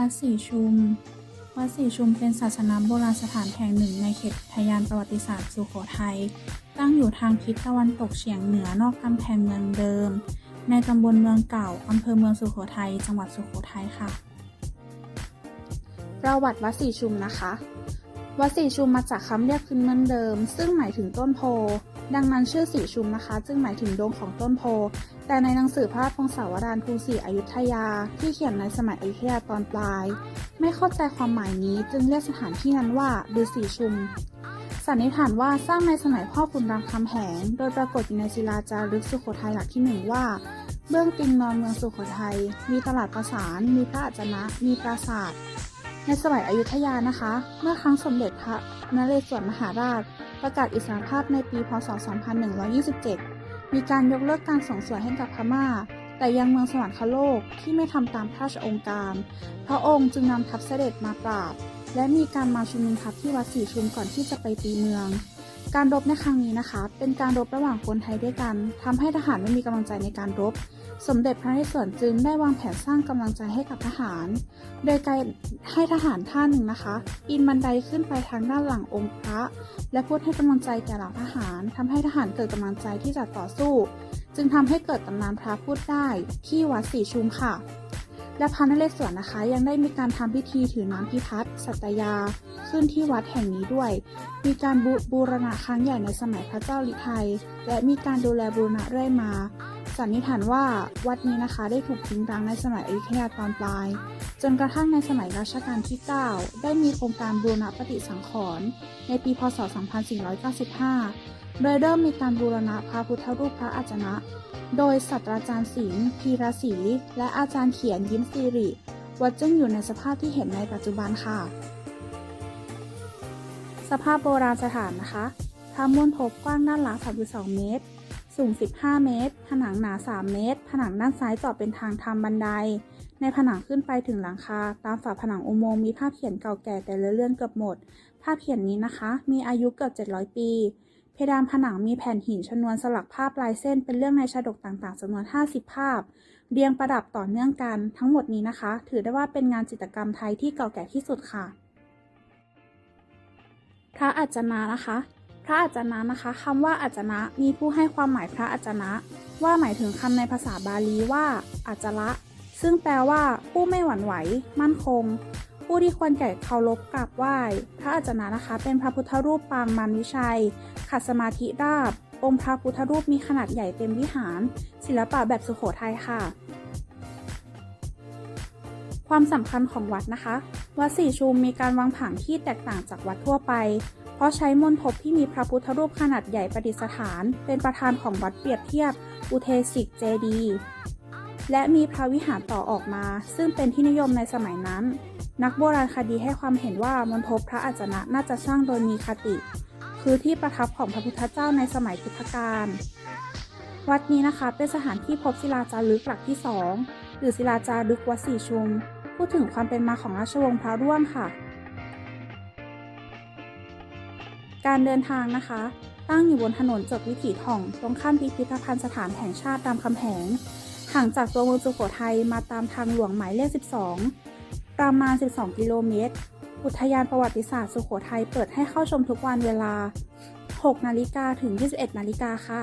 วัดสีชุม วัดสีชุมเป็นศาสนาโบราณสถานแห่งหนึ่งในเขตทยานประวัติศาสตร์สุโขทัย ตั้งอยู่ทางทิศตะวันตกเฉียงเหนือนอกกำแพงเมืองเดิม ในตำบลเมืองเก่าอำเภอเมืองสุโขทัย จังหวัดสุโขทัยค่ะ ประวัติวัดสีชุมนะคะ วัดศรีชุมมาจากคำเรียกพื้นเมืองเดิม ซึ่งหมายถึงต้นโพ ดังนั้นชื่อศรีชุมนะคะ จึงหมายถึงดงของต้นโพ แต่ในหนังสือพระราชพงศาวดารกรุงศรีอยุธยา ที่เขียนในสมัยอยุธยาตอนปลาย ไม่เข้าใจความหมายนี้จึงเรียกสถานที่นั้นว่าฤาษีชุม สันนิษฐานว่าสร้างในสมัยพ่อขุนรามคำแหง โดยปรากฏอยู่ในศิลาจารึกสุโขทัยหลักที่หนึ่งว่าเบื้องติงนอนเมืองสุโขทัย มีตลาดประสาน มีพระอาจนะ มีปราสาท ในสมัยอยุธยานะคะ เมื่อครั้งสมเด็จพระนเรศวรมหาราช ประกาศอิสรภาพในปี พศ 2127 มีการยกเลิกการส่งสวยให้กับพม่า แต่ยังเมืองสวรรคโลกที่ไม่ทำตามพระราชองค์การ พระองค์จึงนำทัพเสด็จมาปราบ และมีการมาชุมนุมทัพที่วัดศรีชุมก่อนที่จะไปตีเมือง การรบในครั้งนี้นะคะ เป็นการรบระหว่างคนไทยด้วยกันทำให้ทหารไม่มีกำลังใจในการรบ สมเด็จพระนเรศวรจึงได้วางแผนสร้างกำลังใจให้กับทหาร โดยการให้ทหารท่านหนึ่งนะคะปีนบันไดขึ้นไปทางด้านหลังองค์พระ และพูดให้กำลังใจแก่เหล่าทหารทำให้ทหารเกิดกำลังใจที่จะต่อสู้ จึงทำให้เกิดตำนานพระพูดได้ที่วัดศรีชุมค่ะ และพระนเรศวรนะคะ ยังได้มีการทำพิธีถือน้ำพิพัฒน์สัตยา ขึ้นที่วัดแห่งนี้ด้วย มีการบูบูรณะครั้งใหญ่ในสมัยพระเจ้าลิไทย และมีการดูแลบูรณะเรื่อยมา สันนิษฐานว่าวัดนี้นะคะได้ถูกทิ้งร้างในสมัยอยุธยาตอนปลาย จนกระทั่งในสมัยรัชกาลที่ 9 ได้มีโครงการบูรณะปฏิสังขรณ์ในปีพศ 2495โดยเริ่มมีการบูรณะพระพุทธรูปพระอาจนะ โดยศาสตราจารย์สิงห์พีระศรีและอาจารย์เขียนยิ้มสิริ วัดจึงอยู่ในสภาพที่เห็นในปัจจุบันค่ะ สภาพโบราณสถานนะคะพระม้วนทบกว้างด้านหลัง 32 เมตร สูง 15 เมตร ผนังหนา 3 เมตร ผนังด้านซ้ายเจาะเป็นทางทำบันได ในผนังขึ้นไปถึงหลังคา ตามฝาผนังอุโมงค์มีภาพเขียนเก่าแก่แต่เลื่อนเกือบหมด ภาพเขียนนี้นะคะ มีอายุเกือบ 700 ปี ดานผนังมีแผ่นหินชนวนสลักภาพลายเส้นเป็นเรื่องในชาดกต่างๆจำนวน 50 ภาพ เรียงประดับต่อเนื่องกันทั้งหมดนี้นะคะ ถือได้ว่าเป็นงานจิตรกรรมไทยที่เก่าแก่ที่สุดค่ะ พระอัจนะนะคะ พระอัจนะนะคะคำว่าอัจนะมีผู้ให้ความหมายพระอัจนะว่าหมายถึงคำในภาษาบาลีว่าอัจจละซึ่งแปลว่าผู้ไม่หวั่นไหว มั่นคง ผู้ที่ควรแก่เคารพกราบไหว้พระอัจจนะนะคะ เป็นพระพุทธรูปปางมารวิชัย ขัดสมาธิราบ องค์พระพุทธรูปมีขนาดใหญ่เต็มวิหาร ศิลปะแบบสุโขทัยค่ะ ความสำคัญของวัดนะคะ วัดศรีชุมมีการวางผังที่แตกต่างจากวัดทั่วไป เพราะใช้มณฑปที่มีพระพุทธรูปขนาดใหญ่ประดิษฐาน เป็นประธานของวัดเปรียบเทียบ อุเทสิกเจดีย์ และมีพระวิหารต่อออกมา ซึ่งเป็นที่นิยมในสมัยนั้น นักโบราณคดีให้ความเห็นว่ามณฑปพระอาจนะน่าจะสร้างโดยมีคติ คือที่ประทับของพระพุทธเจ้าในสมัยพุทธกาลวัดนี้นะคะเป็นสถานที่พบศิลาจารึกหลักที่สองหรือศิลาจารึกวัดศรีชุม พูดถึงความเป็นมาของราชวงศ์พระร่วงค่ะ การเดินทางนะคะ ตั้งอยู่บนถนนจดวิถีถ่อง ตรงข้ามพิพิธภัณฑ์สถานแห่งชาติรามคำแหง ห่างจากตัวเมืองสุโขทัยมาตามทางหลวงหมายเลข 12 ประมาณ 12 กิโลเมตร อุทยานประวัติศาสตร์สุโขทัยเปิดให้เข้าชมทุกวันเวลา 6 นาฬิกาถึง 21 นาฬิกาค่ะ